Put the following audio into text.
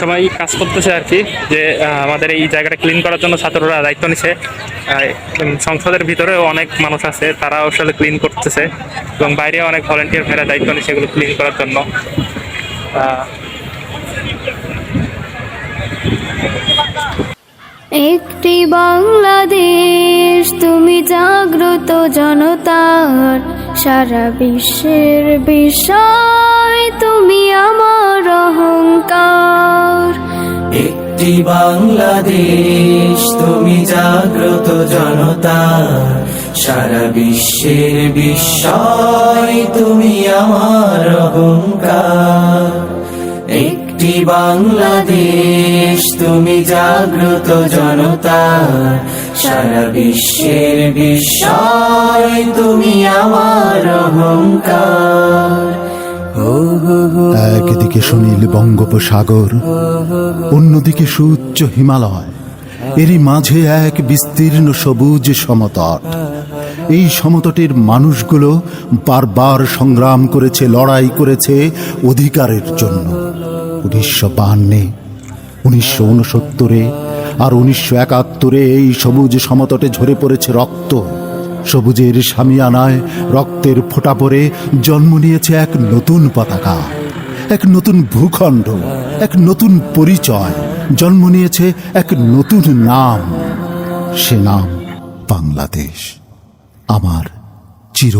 সবাই কাজ করতেছে আর কি, যে আমাদের এই জায়গাটা ক্লিন করার জন্য ছাত্ররা দায়িত্ব নিছে। সংসদের ভিতরেও অনেক মানুষ আছে তারা আসলে ক্লিন করতেছে এবং বাইরে অনেক ভলেন্টিয়ার ভাইরা দায়িত্ব নিছে এগুলো ক্লিন করার জন্য। একটি বাংলাদেশ, তুমি জাগ্রত জনতার সারা বিশ্বের বিষয়, তুমি আমার অহংকার। একটি বাংলাদেশ, তুমি জাগ্রত জনতা। সারা বিশ্বের বিষয়, তুমি আমার অহংকার। একটি বাংলাদেশ। তুমি জাগ্রত জনতা, সারা বিশ্বের বিস্ময়, তুমি আমার অহংকার। একদিকে সুনীল বঙ্গোপসাগর, অন্যদিকে সুউচ্চ হিমালয়। এরই মাঝে এক বিস্তীর্ণ সবুজ সমতট। এই সমতটের মানুষগুলো বারবার সংগ্রাম করেছে, লড়াই করেছে অধিকারের জন্য। উনিশশো বাহান্নে, উনিশশো উনসত্তরে আর উনিশশো একাত্তরে এই সবুজ সমতটে ঝরে পড়েছে রক্ত। সবুজের সামিয়ানায় রক্তের ফোঁটা পড়ে জন্ম নিয়েছে এক নতুন পতাকা, এক নতুন ভূখণ্ড, এক নতুন পরিচয়। জন্ম নিয়েছে এক নতুন নাম, সে নাম বাংলাদেশ। আমার চির